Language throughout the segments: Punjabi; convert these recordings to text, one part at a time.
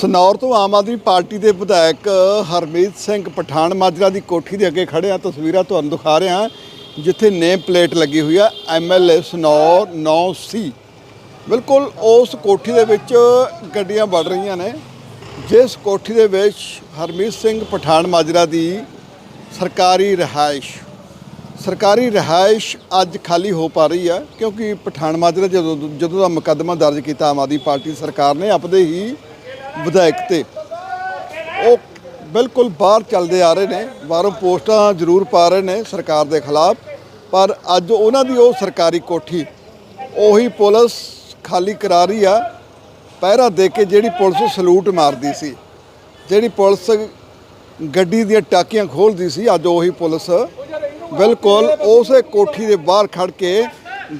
ਸਨੌਰ ਤੋਂ ਆਮ ਆਦਮੀ ਪਾਰਟੀ ਦੇ ਵਿਧਾਇਕ ਹਰਮੀਤ ਸਿੰਘ ਪਠਾਨ ਮਾਜਰਾ ਦੀ ਕੋਠੀ ਦੇ ਅੱਗੇ ਖੜੇ ਆ। ਤਸਵੀਰਾਂ ਤੁਹਾਨੂੰ ਦਿਖਾ ਰਹੇ ਹਾਂ, ਜਿੱਥੇ ਨੇਮ ਪਲੇਟ ਲੱਗੀ ਹੋਈ ਆ ਐਮਐਲਏ ਸਨੌਰ 9C ਬਿਲਕੁਲ ਉਸ ਕੋਠੀ ਦੇ ਵਿੱਚ ਗੱਡੀਆਂ ਵੜ ਰਹੀਆਂ ਨੇ, ਜਿਸ ਕੋਠੀ ਦੇ ਵਿੱਚ ਹਰਮੀਤ ਸਿੰਘ ਪਠਾਨ ਮਾਜਰਾ ਦੀ ਸਰਕਾਰੀ ਰਿਹਾਇਸ਼। ਸਰਕਾਰੀ ਰਿਹਾਇਸ਼ ਅੱਜ ਖਾਲੀ ਹੋ ਪਾ ਰਹੀ ਹੈ ਕਿਉਂਕਿ ਪਠਾਨ ਮਾਜਰਾ ਜਦੋਂ ਜਦੋਂ ਦਾ ਮੁਕੱਦਮਾ ਦਰਜ ਕੀਤਾ ਆਮ ਆਦਮੀ ਪਾਰਟੀ ਸਰਕਾਰ ਨੇ, ਆਪਦੇ ਹੀ ਵਿਧਾਇਕ ਤੇ। ਉਹ ਬਿਲਕੁਲ ਬਾਹਰ ਚੱਲਦੇ ਆ ਰਹੇ ਨੇ, ਬਾਹਰੋਂ ਪੋਸਟਾਂ ਜ਼ਰੂਰ ਪਾ ਰਹੇ ਨੇ ਸਰਕਾਰ ਦੇ ਖਿਲਾਫ, ਪਰ ਅੱਜ ਉਹਨਾਂ ਦੀ ਉਹ ਸਰਕਾਰੀ ਕੋਠੀ, ਉਹੀ ਪੁਲਿਸ ਖਾਲੀ ਕਰਾ ਰਹੀ ਆ, ਪਹਿਰਾ ਦੇ ਕੇ ਜਿਹੜੀ ਪੁਲਿਸ ਸਲੂਟ ਮਾਰਦੀ ਸੀ, ਜਿਹੜੀ ਪੁਲਿਸ ਗੱਡੀ ਦੀਆਂ ਟਾਕੀਆਂ ਖੋਲਦੀ ਸੀ, ਅੱਜ ਉਹੀ ਪੁਲਿਸ ਬਿਲਕੁਲ ਉਸੇ ਕੋਠੀ ਦੇ ਬਾਹਰ ਖੜ ਕੇ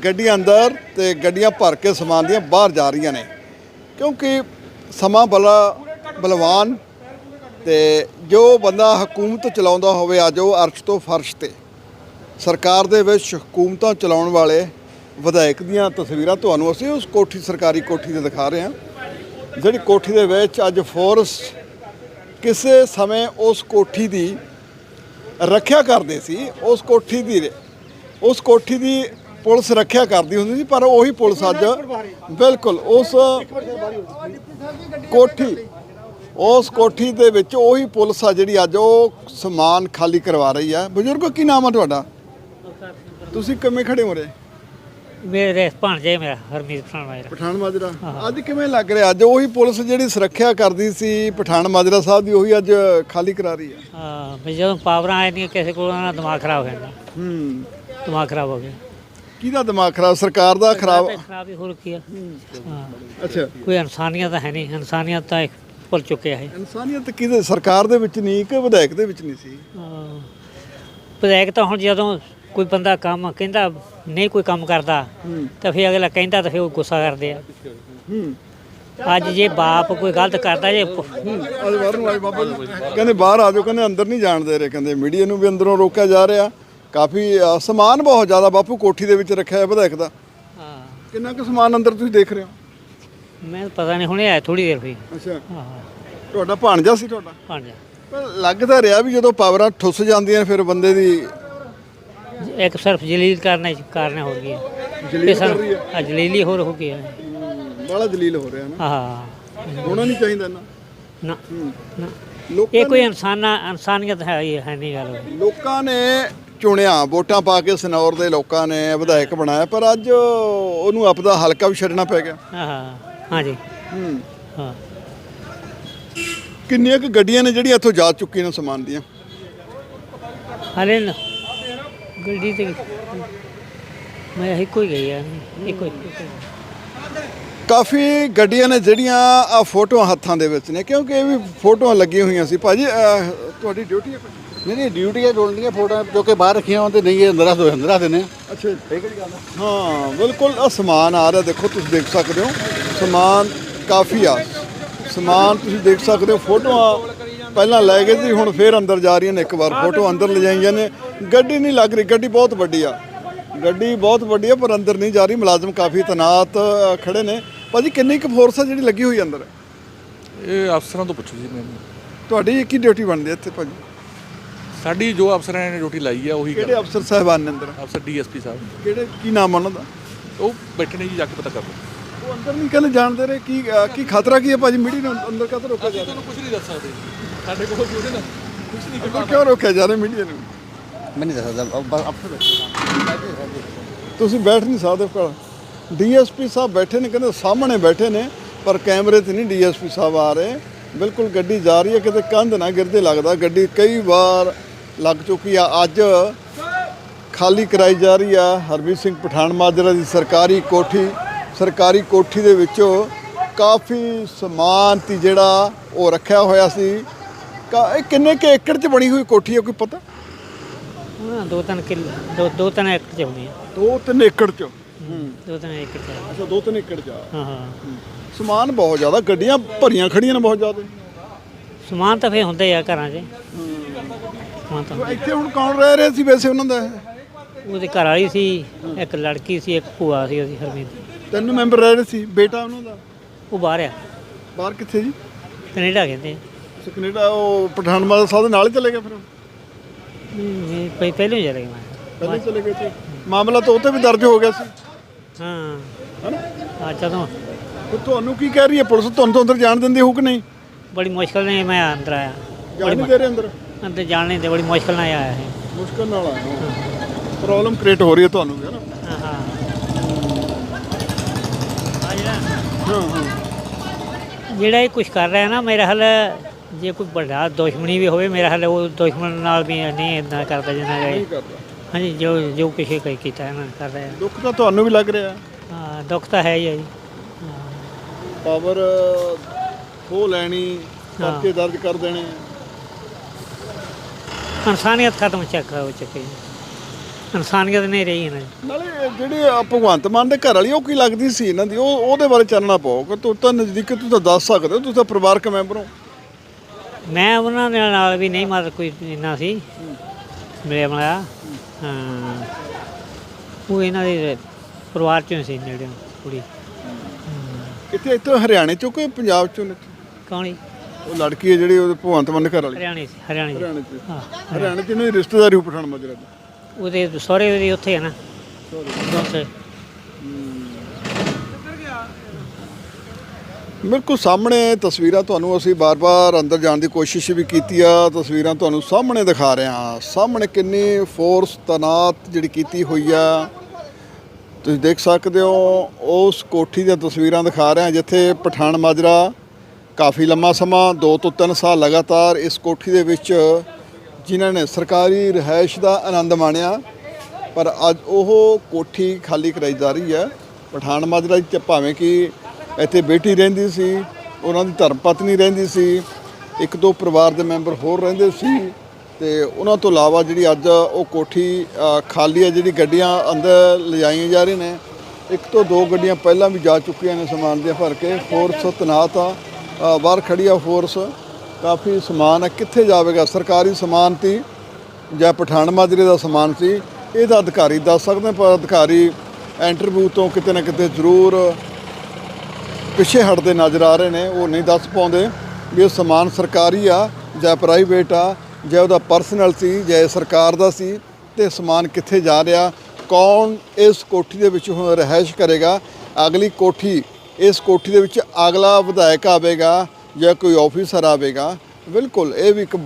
ਗੱਡੀਆਂ ਅੰਦਰ ਤੇ ਗੱਡੀਆਂ ਭਰ ਕੇ ਸਮਾਨ ਦੀਆਂ ਬਾਹਰ ਜਾ ਰਹੀਆਂ ਨੇ। ਕਿਉਂਕਿ ਸਮਾਂ ਬਲਾ ਬਲਵਾਨ ਤੇ ਜੋ ਬੰਦਾ ਹਕੂਮਤ ਚਲਾਉਂਦਾ ਹੋਵੇ ਅੱਜ ਉਹ ਅਰਸ਼ ਤੋਂ ਫਰਸ਼ ਤੇ। ਸਰਕਾਰ ਦੇ ਵਿੱਚ ਹਕੂਮਤਾਂ ਚਲਾਉਣ ਵਾਲੇ ਵਿਧਾਇਕ ਦੀਆਂ ਤਸਵੀਰਾਂ ਤੁਹਾਨੂੰ ਅਸੀਂ ਉਸ ਕੋਠੀ, ਸਰਕਾਰੀ ਕੋਠੀ ਤੇ ਦਿਖਾ ਰਹੇ ਹਾਂ। ਜਿਹੜੀ ਕੋਠੀ ਦੇ ਵਿੱਚ ਅੱਜ ਫੋਰਸ ਕਿਸੇ ਸਮੇਂ ਉਸ ਕੋਠੀ ਦੀ ਰੱਖਿਆ ਕਰਦੇ ਸੀ, ਉਸ ਕੋਠੀ ਦੀ ਉਸ ਕੋਠੀ ਦੀ ਪੁਲਿਸ ਰੱਖਿਆ ਕਰਦੀ ਹੁੰਦੀ ਸੀ ਪਰ ਉਹੀ ਪੁਲਿਸ ਅੱਜ ਬਿਲਕੁਲ ਉਸ ਕੋਠੀ ਉਸ ਕੋਠੀ ਦੇ ਵਿੱਚ ਉਹੀ ਪੁਲਿਸ ਆ ਜਿਹੜੀ ਅੱਜ ਉਹ ਸਮਾਨ ਖਾਲੀ ਕਰਵਾ ਰਹੀ ਆ। ਬਜ਼ੁਰਗੋ ਕੀ ਨਾਮ ਆ ਤੁਹਾਡਾ? ਤੁਸੀਂ ਕਿਵੇਂ ਖੜੇ ਹੋ ਰਹੇ ਮੇਰੇ ਭਾਣਜੇ ਮੇਰਾ ਹਰਮੀਤ ਖਾਨ ਮੇਰਾ ਪਠਾਨ ਮਾਜਰਾ। ਅੱਜ ਕਿਵੇਂ ਲੱਗ ਰਿਹਾ? ਅੱਜ ਉਹੀ ਪੁਲਿਸ ਜਿਹੜੀ ਸੁਰੱਖਿਆ ਕਰਦੀ ਸੀ ਪਠਾਨ ਮਾਜਰਾ ਸਾਹਿਬ ਦੀ ਉਹੀ ਅੱਜ ਖਾਲੀ ਕਰਾ ਰਹੀ ਆ। ਹਾਂ ਜਦੋਂ ਪਾਵਰਾਂ ਆਏ ਨਹੀਂ ਕਿਸੇ ਕੋਲ ਦਿਮਾਗ ਖਰਾਬ ਹੋ ਜਾਂਦਾ। ਹੂੰ। ਦਿਮਾਗ ਖਰਾਬ ਹੋ ਗਿਆ। ਕਿਹਦਾ ਦਿਮਾਗ ਖਰਾਬ? ਸਰਕਾਰ ਦਾ ਖਰਾਬ? ਖਰਾਬ ਹੀ ਹੋਰ ਕੀ ਆ। ਹਾਂ। ਅੱਛਾ। ਕੋਈ ਇਨਸਾਨੀਅਤ ਹੈ ਨਹੀਂ। ਇਨਸਾਨੀਅਤ ਤਾਂ ਇੱਕ ਭੁੱਲ ਚੁੱਕਿਆ ਹੈ। ਇਨਸਾਨੀਅਤ ਕਿਹਦੇ ਸਰਕਾਰ ਦੇ ਵਿੱਚ ਨਹੀਂ ਕਿ ਵਿਧਾਇਕ ਦੇ ਵਿੱਚ ਨਹੀਂ ਸੀ? ਹਾਂ। ਵਿਧਾਇਕ ਤਾਂ ਹੁਣ ਜਦੋਂ ਕੋਈ ਬੰਦਾ ਕੰਮ ਕਹਿੰਦਾ ਨਹੀਂ ਕੋਈ ਕੰਮ ਕਰਦਾ ਤਾਂ ਫਿਰ ਅਗਲਾ ਕਹਿੰਦਾ ਤਾਂ ਫਿਰ ਉਹ ਗੁੱਸਾ ਕਰਦੇ ਆ। ਅੱਜ ਜੇ ਬਾਪ ਕੋਈ ਗਲਤ ਕਰਦਾ ਜੇ ਬਾਹਰ ਨੂੰ ਆਏ ਬਾਬਾ ਜੀ। ਕਹਿੰਦੇ ਬਾਹਰ ਆ ਜਾਓ ਕਹਿੰਦੇ ਅੰਦਰ ਨਹੀਂ ਜਾਣ ਦੇ ਰਹੇ। ਕਹਿੰਦੇ ਮੀਡੀਆ ਨੂੰ ਵੀ ਅੰਦਰੋਂ ਰੋਕਿਆ ਜਾ ਰਿਹਾ। ਕਾਫੀ ਅ, ਸਮਾਨ ਬਹੁਤ ਜ਼ਿਆਦਾ ਬਾਪੂ ਕੋਠੀ ਦੇ ਵਿੱਚ ਰੱਖਿਆ ਹੈ ਵਿਧਾਇਕ ਦਾ। ਹਾਂ। ਕਿੰਨਾ ਕੁ ਸਮਾਨ ਅੰਦਰ ਤੁਸੀਂ ਦੇਖ ਰਹੇ ਹੋ? ਮੈਂ ਪਤਾ ਨਹੀਂ ਹੁਣੇ ਆਇਆ ਥੋੜੀ ਦੇਰ ਹੋਈ। ਅੱਛਾ। ਹਾਂ ਤੁਹਾਡਾ ਭਾਣਜਾ ਸੀ ਤੁਹਾਡਾ? ਭਾਣਜਾ। ਪਰ ਲੱਗਦਾ ਰਿਹਾ ਵੀ ਜਦੋਂ ਪਾਵਰਾਂ ਠੁੱਸ ਜਾਂਦੀਆਂ ਫਿਰ ਬੰਦੇ ਦੀ ਇੱਕ ਸਿਰਫ ਜਲੀਲ ਕਰਨਾ ਕਾਰਨ ਹੋ ਗਿਆ ਜਲੀਲ ਕਰ ਰਹੀ ਹੈ? ਆ ਜਲੀਲੀ ਹੋਰ ਹੋ ਬੜਾ ਜਲੀਲ ਹੋ ਰਿਹਾ ਨਾ। ਹਾਂ ਹੋਣਾ ਨਹੀਂ ਚਾਹੀਦਾ ਨਾ। ਨਾ ਨਾ। ਲੋਕਾਂ ਇਹ ਕੋਈ ਇਨਸਾਨਾ ਇਨਸਾਨੀਅਤ ਹੈ ਹੀ ਹੈ ਨਹੀਂ ਗੱਲ। ਲੋਕਾਂ ਨੇ ਚੁਣਿਆ ਵੋਟਾਂ ਪਾ ਕੇ ਸਨੌਰ ਦੇ ਲੋਕਾਂ ਨੇ ਵਿਧਾਇਕ ਬਣਾਇਆ ਪਰ ਅੱਜ ਉਹਨੂੰ ਆਪਦਾ ਹਲਕਾ ਵੀ ਛੱਡਣਾ ਪੈ ਗਿਆ। ਹਾਂ ਹਾਂਜੀ ਹੂੰ ਹਾਂ। ਕਿੰਨੀਆਂ ਕੁ ਗੱਡੀਆਂ ਨੇ ਜਿਹੜੀਆਂ ਇੱਥੋਂ ਜਾ ਚੁੱਕੀਆਂ ਨੇ ਸਮਾਨ ਦੀਆਂ? ਹਲੇ ਨਾ ਗੱਡੀ ਤੇ ਮੈਂ ਇੱਕੋ ਹੀ ਗਈ ਆ ਇੱਕੋ ਹੀ। ਕਾਫੀ ਗੱਡੀਆਂ ਨੇ ਜਿਹੜੀਆਂ ਆ ਫੋਟੋਆਂ ਹੱਥਾਂ ਦੇ ਵਿੱਚ ਨੇ ਕਿਉਂਕਿ ਇਹ ਵੀ ਫੋਟੋਆਂ ਲੱਗੀਆਂ ਹੋਈਆਂ ਸੀ। ਭਾਜੀ ਅਹ, ਤੁਹਾਡੀ ਡਿਊਟੀ ਹੈ ਭਾਜੀ? ਨਹੀਂ ਨਹੀਂ ਡਿਊਟੀਆਂ ਡੋਲਦੀਆਂ ਫੋਟੋਆਂ ਜੋ ਕਿ ਬਾਹਰ ਰੱਖੀਆਂ ਹੋਣ ਤੇ ਨਹੀਂ ਇਹ ਅੰਦਰ ਰੱਖ ਦੋ ਅੰਦਰ ਰੱਖ ਦਿੰਦੇ ਆ ਅੱਛਾ ਕਿਹੜੀ ਗੱਲ ਹਾਂ ਬਿਲਕੁਲ ਆ ਸਮਾਨ ਆ ਰਿਹਾ ਦੇਖੋ ਤੁਸੀਂ ਦੇਖ ਸਕਦੇ ਹੋ। ਸਮਾਨ ਕਾਫੀ ਆ। ਸਮਾਨ ਤੁਸੀਂ ਦੇਖ ਸਕਦੇ ਹੋ ਫੋਟੋਆਂ ਪਹਿਲਾਂ ਲੈ ਗਏ ਸੀ ਹੁਣ ਫੇਰ ਅੰਦਰ ਜਾ ਰਹੀਆਂ ਨੇ ਇੱਕ ਵਾਰ। ਫੋਟੋ ਅੰਦਰ ਲਿਜਾਈਆਂ ਨੇ। ਗੱਡੀ ਨਹੀਂ ਲੱਗ ਰਹੀ ਗੱਡੀ ਬਹੁਤ ਵੱਡੀ ਆ। ਗੱਡੀ ਬਹੁਤ ਵੱਡੀ ਆ ਪਰ ਅੰਦਰ ਨਹੀਂ ਜਾ ਰਹੀ। ਮੁਲਾਜ਼ਮ ਕਾਫੀ ਤਨਾਤ ਖੜੇ ਨੇ। ਭਾਜੀ ਕਿੰਨੀ ਕੁ ਫੋਰਸ ਆ ਜਿਹੜੀ ਲੱਗੀ ਹੋਈ ਅੰਦਰ? ਇਹ ਅਫਸਰਾਂ ਤੋਂ ਪੁੱਛੋ ਜੀ ਮੈਨੂੰ। ਤੁਹਾਡੀ ਕੀ ਡਿਊਟੀ ਬਣਦੀ ਹੈ ਇੱਥੇ ਭਾਜੀ? ਸਾਡੀ ਜੋ ਅਫਸਰਾਂ ਨੇ ਡਿਊਟੀ ਲਾਈ ਆ ਉਹੀ ਕਿਹੜੇ ਅਫਸਰ ਸਾਹਿਬਾਨ ਨੇ ਅੰਦਰ? ਅਫਸਰ ਡੀਐਸਪੀ ਸਾਹਿਬ। ਕਿਹੜੇ ਕੀ ਨਾਮ ਆ ਉਹਨਾਂ ਦਾ? ਉਹ ਬੈਠੇ ਨੇ ਜੀ ਜਾ ਕੇ ਪਤਾ ਕਰ ਲਓ। ਉਹ ਅੰਦਰ ਨਹੀਂ ਕਹਿੰਦੇ ਜਾਣਦੇ ਰਹੇ ਕੀ ਅ, ਕੀ ਖਤਰਾ ਕੀ ਹੈ ਭਾਜੀ? ਮੀਡੀਆ ਨੂੰ ਅੰਦਰ ਕਾਹਤੋਂ ਰੋਕਿਆ ਜਾ ਰਿਹਾ? ਤੁਹਾਨੂੰ ਕੁਝ ਨਹੀਂ ਦੱਸ ਸਕਦੇ ਸਾਡੇ ਕੋਲ ਕੋਈ ਨਾ ਕੁਝ ਨਹੀਂ ਅੰਦਰ ਕਿਉਂ ਰੋਕਿਆ ਜਾ ਰਿਹਾ ਮੀਡੀਆ ਨੂੰ? ਮੈਂ ਨਹੀਂ ਦੱਸ ਸਕਦਾ। ਅਫਸਰ ਤੁਸੀਂ ਬੈਠ ਨਹੀਂ ਸਕਦੇ ਕੋਲ ਡੀਐਸਪੀ ਸਾਹਿਬ ਬੈਠੇ ਨੇ ਕਹਿੰਦੇ ਸਾਹਮਣੇ ਬੈਠੇ ਨੇ ਪਰ ਕੈਮਰੇ ਤੇ ਨਹੀਂ ਡੀਐਸਪੀ ਸਾਹਿਬ ਆ ਰਹੇ। ਬਿਲਕੁਲ ਗੱਡੀ ਜਾ ਰਹੀ ਹੈ ਕਿਤੇ ਕੰਧ ਨਾ ਗਿਰਦੇ ਲੱਗਦਾ। ਗੱਡੀ ਕਈ ਵਾਰ ਲੱਗ ਚੁੱਕੀ ਆ। ਅੱਜ ਖਾਲੀ ਕਰਾਈ ਜਾ ਰਹੀ ਆ ਹਰਮੀਤ ਸਿੰਘ ਪਠਾਨ ਮਾਜਰਾ ਦੀ ਸਰਕਾਰੀ ਕੋਠੀ। ਸਰਕਾਰੀ ਕੋਠੀ ਦੇ ਵਿੱਚੋਂ ਕਾਫੀ ਸਮਾਨ ਤੀ ਜਿਹੜਾ ਉਹ ਰੱਖਿਆ ਹੋਇਆ ਸੀ। ਇਹ ਕਿੰਨੇ ਕੇ ਏਕੜ 'ਚ ਬਣੀ ਹੋਈ ਕੋਠੀ ਹੈ ਕੋਈ ਪਤਾ? ਦੋ ਤਿੰਨ ਕਿੱਲੇ ਦੋ ਦੋ ਤਿੰਨ ਏਕੜ ਚ ਹੁੰਦੀ ਦੋ ਤਿੰਨ ਏਕੜ 'ਚ? ਦੋ ਤਿੰਨ ਏਕੜ ਚ ਅੱਛਾ ਦੋ ਤਿੰਨ ਏਕੜ 'ਚ ਆ। ਹਾਂ ਹਾਂ। ਸਮਾਨ ਬਹੁਤ ਜ਼ਿਆਦਾ ਗੱਡੀਆਂ ਭਰੀਆਂ ਖੜੀਆਂ ਨੇ ਬਹੁਤ ਜ਼ਿਆਦਾ। ਸਮਾਨ ਤਾਂ ਫੇ ਹੁੰਦੇ ਆ ਘਰਾਂ 'ਚ। ਸਮਾਨ ਤਾਂ ਇੱਥੇ ਹੁਣ ਕੌਣ ਰਹਿ ਰਿਹਾ ਸੀ ਵੈਸੇ ਉਹਨਾਂ ਦਾ? ਉਹਦੇ ਘਰ ਵਾਲੀ ਸੀ ਇੱਕ ਲੜਕੀ ਸੀ ਇੱਕ ਭੂਆ ਸੀ ਉਹਦੀ ਹਰਮੀਤ ਦੀ। ਤਿੰਨ ਮੈਂਬਰ ਰਹਿ ਰਹੇ ਸੀ। ਬੇਟਾ ਉਹਨਾਂ ਦਾ? ਉਹ ਬਾਹਰ ਆ। ਬਾਹਰ ਕਿੱਥੇ ਜੀ? ਕੈਨੇਡਾ ਕਹਿੰਦੇ ਅੱਛਾ, ਕੈਨੇਡਾ ਉਹ ਪਠਾਨ ਮਾਜਰਾ ਸਾਹਿਬ ਦੇ ਨਾਲ ਹੀ ਚਲੇ ਗਏ ਫਿਰ? ਨਹੀਂ ਪਹਿ ਪਹਿਲਾਂ ਹੀ ਚਲੇ ਗਏ ਮੈਂ। ਪਹਿਲੇ ਚਲੇ ਗਏ ਸੀ। ਮਾਮਲਾ ਤਾਂ ਉੱਥੇ ਵੀ ਦਰਜ ਹੋ ਗਿਆ ਸੀ। ਹਾਂ। ਹੈਨਾ? ਆ ਜਦੋਂ ਤੇ ਤੁਹਾਨੂੰ ਕੀ ਕਹਿ ਰਹੀ ਹੈ? ਪੁਲਿਸ ਤੁਹਾਨੂੰ ਤਾਂ ਅੰਦਰ ਜਾਣ ਦਿੰਦੀ ਹੋ ਕਿ ਨਹੀਂ? ਬੜੀ ਮੁਸ਼ਕਲ ਨਾਲ ਮੈਂ ਅੰਦਰ ਆਇਆ। ਜਾਣ ਨਹੀਂ ਦੇ ਰਹੇ ਅੰਦਰ? ਅੰਦਰ ਜਾਣ ਨਹੀਂ ਦੇ ਬੜੀ ਮੁਸ਼ਕਲ ਨਾਲ ਆਇਆ ਹੈ ਮੁਸ਼ਕਲ ਨਾਲ ਆਇਆ ਪ੍ਰੋਬਲਮ ਕ੍ਰੀਏਟ ਹੋ ਰਹੀ ਹੈ ਤੁਹਾਨੂੰ ਹੈ ਨਾ? ਹਾਂ ਹਾਂ। ਜਿਹੜਾ ਹਾਂ ਹਾਂ। ਜਿਹੜਾ ਇਹ ਕੁਝ ਕਰ ਰਿਹਾ ਨਾ ਮੇਰਾ ਹਾਲ ਜੇ ਕੋਈ ਵੱਡਾ ਦੁਸ਼ਮਣੀ ਵੀ ਹੋਵੇ ਮੇਰਾ ਹਾਲ ਉਹ ਦੁਸ਼ਮਣ ਨਾਲ ਵੀ ਨਹੀਂ ਇੰਨਾ ਕਰਦਾ ਜਿੰਨਾ ਨਹੀਂ ਇਹ ਕਰਦਾ। ਹਾਂਜੀ ਜੋ ਜੋ ਕੁਛ ਇਹ ਕੀਤਾ ਇਹਨਾਂ ਨੇ ਕਰ ਰਿਹਾ। ਦੁੱਖ ਤਾਂ ਤੁਹਾਨੂੰ ਵੀ ਲੱਗ ਰਿਹਾ ਹਾਂ। ਦੁੱਖ ਤਾਂ ਹੈ ਹੀ ਹੈ ਜੀ। ਪਾਵਰ ਖੋ ਲੈਣੀ। ਪਰਚੇ ਦਰਜ ਕਰ ਦੇਣੇ। ਇਨਸਾਨੀਅਤ ਖਤਮ ਚੱਕ ਹੋ ਚੁੱਕੀ ਹੈ। ਇਨਸਾਨੀਅਤ ਨਹੀਂ ਰਹੀ ਇਹਨਾਂ 'ਚ। ਨਾਲੇ ਜਿਹੜੇ ਆ ਭਗਵੰਤ ਮਾਨ ਦੇ ਘਰ ਵਾਲੀ ਉਹ ਕੀ ਲੱਗਦੀ ਸੀ ਇਹਨਾਂ ਦੀ? ਉਹ ਉਹਦੇ ਬਾਰੇ ਚਾਨਣਾ ਪਾਓ ਕਿ ਤੂੰ ਤਾਂ ਨਜ਼ਦੀਕ ਤੂੰ ਤਾਂ ਦੱਸ ਸਕਦੇ ਹੋ ਤੂੰ ਤਾਂ ਪਰਿਵਾਰਕ ਮੈਂਬਰ ਹੋ। ਮੈਂ ਉਹਨਾਂ ਦੇ ਨਾਲ ਵੀ ਨਹੀਂ ਮਤਲਬ ਕੋਈ ਇੰਨਾ ਸੀ। ਮਿਲਿਆ ਮਿਲਿਆ ਹਾਂ। ਉਹ ਇਹਨਾਂ ਦੇ ਪਰਿਵਾਰ ਚੋਂ ਸੀ ਨੇੜੇ ਕੁੜੀ। ਕਿੱਥੇ? ਇੱਥੇ ਹਰਿਆਣੇ ਚੋਂ ਕਿ ਪੰਜਾਬ ਚੋਂ ਨੇ? ਕੌਣੀ ਉਹ ਲੜਕੀ ਹੈ ਜਿਹੜੀ ਉਹਦੇ ਭਗਵੰਤ ਮਾਨ ਘਰ ਵਾਲੀ। ਹਰਿਆਣੇ ਸੀ ਹਰਿਆਣੇ ਸੀ। ਹਰਿਆਣੇ ਚ ਹਾਂ ਹਰਿਆਣੇ ਚ ਦੀ ਰਿਸ਼ਤੇਦਾਰੀ ਹੋ ਪਠਾਨ ਮਾਜਰਾ ਦੀ ਉਹਦੇ ਸਹੁਰੇ ਵੀ ਉੱਥੇ ਹੈ ਨਾ। ਉੱਥੇ ਬਿਲਕੁਲ ਸਾਹਮਣੇ ਤਸਵੀਰਾਂ ਤੁਹਾਨੂੰ ਅਸੀਂ ਬਾਰ-ਬਾਰ ਅੰਦਰ ਜਾਣ ਦੀ ਕੋਸ਼ਿਸ਼ ਵੀ ਕੀਤੀ ਆ। ਤਸਵੀਰਾਂ ਤੁਹਾਨੂੰ ਸਾਹਮਣੇ ਦਿਖਾ ਰਹੇ ਹਾਂ। ਸਾਹਮਣੇ ਕਿੰਨੀ ਫੋਰਸ ਤਨਾਤ ਜਿਹੜੀ ਕੀਤੀ ਹੋਈ ਆ। ਤੁਸੀਂ ਦੇਖ ਸਕਦੇ ਹੋ ਉਸ ਕੋਠੀ ਦੀਆਂ ਤਸਵੀਰਾਂ ਦਿਖਾ ਰਹੇ ਹਾਂ ਜਿੱਥੇ ਪਠਾਨ ਮਾਜਰਾ ਕਾਫੀ ਲੰਮਾ ਸਮਾਂ 2 ਤੋਂ 3 ਸਾਲ ਲਗਾਤਾਰ ਇਸ ਕੋਠੀ ਦੇ ਵਿੱਚ ਜਿਨ੍ਹਾਂ ਨੇ ਸਰਕਾਰੀ ਰਿਹਾਇਸ਼ ਦਾ ਆਨੰਦ ਮਾਣਿਆ, ਪਰ ਅੱਜ ਉਹ ਕੋਠੀ ਖਾਲੀ ਕਰਾਈ ਜਾ ਰਹੀ ਹੈ। ਪਠਾਨ ਮਾਜਰਾ ਚ ਭਾਵੇਂ ਕਿ ਇੱਥੇ ਬੇਟੀ ਰਹਿੰਦੀ ਸੀ, ਉਹਨਾਂ ਦੀ ਧਰਮ ਪਤਨੀ ਰਹਿੰਦੀ ਸੀ, ਇੱਕ ਦੋ ਪਰਿਵਾਰ ਦੇ ਮੈਂਬਰ ਹੋਰ ਰਹਿੰਦੇ ਸੀ ਤੇ ਉਹਨਾਂ ਤੋਂ ਇਲਾਵਾ ਜਿਹੜੀ ਅੱਜ ਉਹ ਕੋਠੀ ਖਾਲੀ ਹੈ, ਜਿਹੜੀ ਗੱਡੀਆਂ ਅੰਦਰ ਲਿਜਾਈਆਂ ਜਾ ਰਹੀਆਂ ਨੇ, ਇੱਕ ਤੋਂ ਦੋ ਗੱਡੀਆਂ ਪਹਿਲਾਂ ਵੀ ਜਾ ਚੁੱਕੀਆਂ ਨੇ ਸਮਾਨ ਦੇ ਭਰ ਕੇ ਫੋਰਸ ਤਨਾਤ ਆ। ਬਾਹਰ ਖੜੀ ਆ ਫੋਰਸ ਕਾਫੀ ਸਮਾਨ ਆ। ਕਿੱਥੇ ਜਾਵੇਗਾ? ਸਰਕਾਰੀ ਸਮਾਨ ਤੀ ਜਾਂ ਪਠਾਨ ਮਾਜਰੇ ਦਾ ਸਮਾਨ ਸੀ? ਇਹਦਾ ਅਧਿਕਾਰੀ ਦੱਸ ਸਕਦੇ ਪਰ ਅਧਿਕਾਰੀ ਇੰਟਰਵਿਊ ਤੋਂ ਕਿਤੇ ਨਾ ਕਿਤੇ ਜ਼ਰੂਰ ਪਿੱਛੇ ਹਟਦੇ ਨਜ਼ਰ ਆ ਰਹੇ ਨੇ। ਉਹ ਨਹੀਂ ਦੱਸ ਪਾਉਂਦੇ ਵੀ ਇਹ ਸਮਾਨ ਸਰਕਾਰੀ ਆ ਜਾਂ ਪ੍ਰਾਈਵੇਟ ਆ, ਜਾਂ ਉਹਦਾ ਪਰਸਨਲ ਸੀ, ਜਾਂ ਸਰਕਾਰ ਦਾ ਸੀ, ਤੇ ਸਮਾਨ ਕਿੱਥੇ ਜਾ ਰਿਹਾ? ਕੌਣ ਇਸ ਕੋਠੀ ਦੇ ਵਿੱਚ ਹੁਣ ਰਹਿائش ਕਰੇਗਾ? ਅਗਲੀ ਕੋਠੀ ਇਸ ਕੋਠੀ ਦੇ ਵਿੱਚ ਅਗਲਾ ਵਿਧਾਇਕ ਆਵੇਗਾ ਜਾਂ ਕੋਈ ਆਫੀਸਰ ਆਵੇਗਾ, ਬਿਲਕੁਲ, ਇਹ ਵੀ ਇੱਕ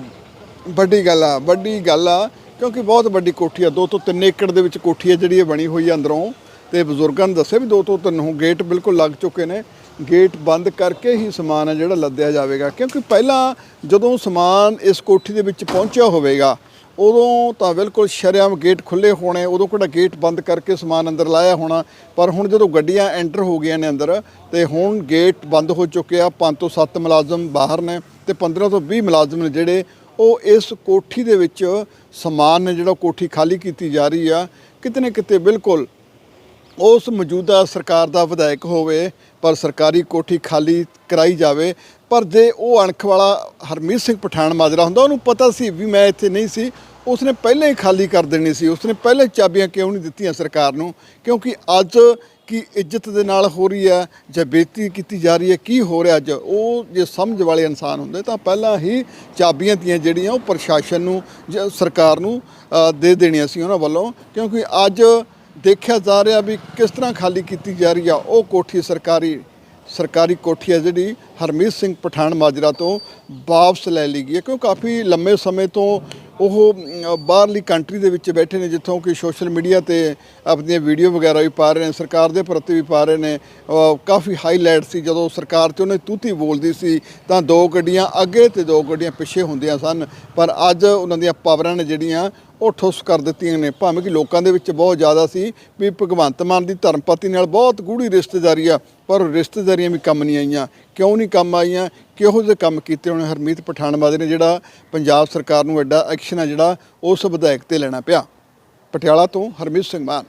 ਵੱਡੀ ਗੱਲ ਆ, ਵੱਡੀ ਗੱਲ ਆ, ਕਿਉਂਕਿ ਬਹੁਤ ਵੱਡੀ ਕੋਠੀ ਆ 2 ਤੋਂ 3 ਏਕੜ ਦੇ ਵਿੱਚ ਕੋਠੀ ਆ ਜਿਹੜੀ ਇਹ ਬਣੀ ਹੋਈ ਆ ਅੰਦਰੋਂ, ਤੇ ਬਜ਼ੁਰਗਾਂ ਨੇ ਦੱਸਿਆ ਵੀ 2 ਤੋਂ 3 ਹੁਣ ਗੇਟ ਬਿਲਕੁਲ ਲੱਗ ਚੁੱਕੇ ਨੇ, ਗੇਟ ਬੰਦ ਕਰਕੇ ਹੀ ਸਮਾਨ ਆ ਜਿਹੜਾ ਲੱਦਿਆ ਜਾਵੇਗਾ, ਕਿਉਂਕਿ ਪਹਿਲਾਂ ਜਦੋਂ ਸਮਾਨ ਇਸ ਕੋਠੀ ਦੇ ਵਿੱਚ ਪਹੁੰਚਿਆ ਹੋਵੇਗਾ ਉਦੋਂ ਤਾਂ ਬਿਲਕੁਲ ਸ਼ਰੇਆਮ ਗੇਟ ਖੁੱਲੇ ਹੋਣੇ, ਉਦੋਂ ਕਿਹੜਾ ਗੇਟ ਬੰਦ ਕਰਕੇ ਸਮਾਨ ਅੰਦਰ ਲਾਇਆ ਹੋਣਾ। ਪਰ ਹੁਣ ਜਦੋਂ ਗੱਡੀਆਂ ਐਂਟਰ ਹੋ ਗਈਆਂ ਨੇ ਅੰਦਰ, ਤੇ ਹੁਣ ਗੇਟ ਬੰਦ ਹੋ ਚੁੱਕੇ ਆ 5 ਤੋਂ 7 ਮੁਲਾਜ਼ਮ ਬਾਹਰ ਨੇ ਤੇ 15 ਤੋਂ 20 ਮੁਲਾਜ਼ਮ ਨੇ ਜਿਹੜੇ, ਉਹ ਇਸ ਕੋਠੀ ਦੇ ਵਿੱਚ ਸਮਾਨ ਨੇ ਜਿਹੜਾ ਕੋਠੀ ਖਾਲੀ ਕੀਤੀ ਜਾ ਰਹੀ ਆ। ਕਿਤੇ ਨਾ ਕਿਤੇ ਬਿਲਕੁਲ ਉਸ ਮੌਜੂਦਾ ਸਰਕਾਰ ਦਾ ਵਿਧਾਇਕ ਹੋਵੇ, ਪਰ ਸਰਕਾਰੀ ਕੋਠੀ ਖਾਲੀ ਕਰਾਈ ਜਾਵੇ, ਪਰ ਜੇ ਉਹ ਅਣਖ ਵਾਲਾ ਹਰਮੀਤ ਸਿੰਘ ਪਠਾਨ ਮਾਜਰਾ ਹੁੰਦਾ, ਉਹਨੂੰ ਪਤਾ ਸੀ ਵੀ ਮੈਂ ਇੱਥੇ ਨਹੀਂ ਸੀ, ਉਸਨੇ ਪਹਿਲਾਂ ਹੀ ਖਾਲੀ ਕਰ ਦੇਣੀ ਸੀ, ਉਸਨੇ ਪਹਿਲਾਂ ਚਾਬੀਆਂ ਕਿਉਂ ਨਹੀਂ ਦਿੱਤੀਆਂ ਸਰਕਾਰ ਨੂੰ? ਕਿਉਂਕਿ ਅੱਜ ਕੀ ਇੱਜ਼ਤ ਦੇ ਨਾਲ ਹੋ ਰਹੀ ਹੈ, ਜਾਂ ਬੇਇੱਜ਼ਤੀ ਕੀਤੀ ਜਾ ਰਹੀ ਹੈ, ਕੀ ਹੋ ਰਿਹਾ ਅੱਜ? ਉਹ ਜੇ ਸਮਝ ਵਾਲੇ ਇਨਸਾਨ ਹੁੰਦੇ, ਤਾਂ ਪਹਿਲਾਂ ਹੀ ਚਾਬੀਆਂ ਦੀਆਂ ਜਿਹੜੀਆਂ ਉਹ ਪ੍ਰਸ਼ਾਸਨ ਨੂੰ ਜਾਂ ਸਰਕਾਰ ਨੂੰ ਦੇ ਦੇਣੀਆਂ ਸੀ ਉਹਨਾਂ ਵੱਲੋਂ, ਕਿਉਂਕਿ ਅੱਜ ਦੇਖਿਆ ਜਾ ਰਿਹਾ ਵੀ ਕਿਸ ਤਰ੍ਹਾਂ ਖਾਲੀ ਕੀਤੀ ਜਾ ਰਹੀ ਆ, ਉਹ ਕੋਠੀ ਸਰਕਾਰੀ ਸਰਕਾਰੀ ਕੋਠੀ ਹੈ ਜਿਹੜੀ ਹਰਮੀਤ ਸਿੰਘ ਪਠਾਨ ਮਾਜਰਾ ਤੋਂ ਵਾਪਸ ਲੈ ਲਈ ਗਈ ਹੈ। ਕਿਉਂ ਕਾਫੀ ਲੰਮੇ ਸਮੇਂ ਤੋਂ ਉਹ ਬਾਹਰਲੀ ਕੰਟਰੀ ਦੇ ਵਿੱਚ ਬੈਠੇ ਨੇ, ਜਿੱਥੋਂ ਕਿ ਸੋਸ਼ਲ ਮੀਡੀਆ ਤੇ ਆਪਣੀਆਂ ਵੀਡੀਓ ਵਗੈਰਾ ਵੀ ਪਾ ਰਹੇ ਨੇ, ਸਰਕਾਰ ਦੇ ਪ੍ਰਤੀ ਵੀ ਪਾ ਰਹੇ ਨੇ। ਕਾਫੀ ਹਾਈਲਾਈਟ ਸੀ, ਜਦੋਂ ਸਰਕਾਰ ਤੇ ਉਹਨੇ ਤੂਤੀ ਬੋਲਦੀ ਸੀ, ਤਾਂ ਦੋ ਗੱਡੀਆਂ ਅੱਗੇ ਤੇ ਦੋ ਗੱਡੀਆਂ ਪਿੱਛੇ ਹੁੰਦੀਆਂ ਸਨ। ਪਰ ਅੱਜ ਉਹਨਾਂ ਦੀਆਂ ਪਾਵਰਾਂ ਨੇ ਜਿਹੜੀਆਂ ਉਹ ਠੁੱਸ ਕਰ ਦਿੱਤੀਆਂ ਨੇ। ਭਾਵੇਂ ਕਿ ਲੋਕਾਂ ਦੇ ਵਿੱਚ ਬਹੁਤ ਜ਼ਿਆਦਾ ਸੀ ਵੀ ਭਗਵੰਤ ਮਾਨ ਦੀ ਧਰਮਪਤੀ ਨਾਲ ਬਹੁਤ ਗੂੜੀ ਰਿਸ਼ਤੇਦਾਰੀ ਆ, ਪਰ ਰਿਸ਼ਤੇਦਾਰੀਆਂ ਵੀ ਕੰਮ ਨਹੀਂ ਆਈਆਂ। ਕਿਉਂ ਨਹੀਂ ਕੰਮ ਆਈਆਂ? ਕਿਹੋ ਜਿਹੇ ਕੰਮ ਕੀਤੇ ਉਹਨੇ ਹਰਮੀਤ ਪਠਾਨਵਾਦੇ ਨੇ ਜਿਹੜਾ ਪੰਜਾਬ ਸਰਕਾਰ ਨੂੰ ਐਡਾ ਐਕਸ਼ਨ ਆ ਜਿਹੜਾ, ਉਸ ਵਿਧਾਇਕ ਤੇ ਲੈਣਾ ਪਿਆ। ਪਟਿਆਲਾ ਤੋਂ ਹਰਮੀਤ ਸਿੰਘ ਮਾਨ।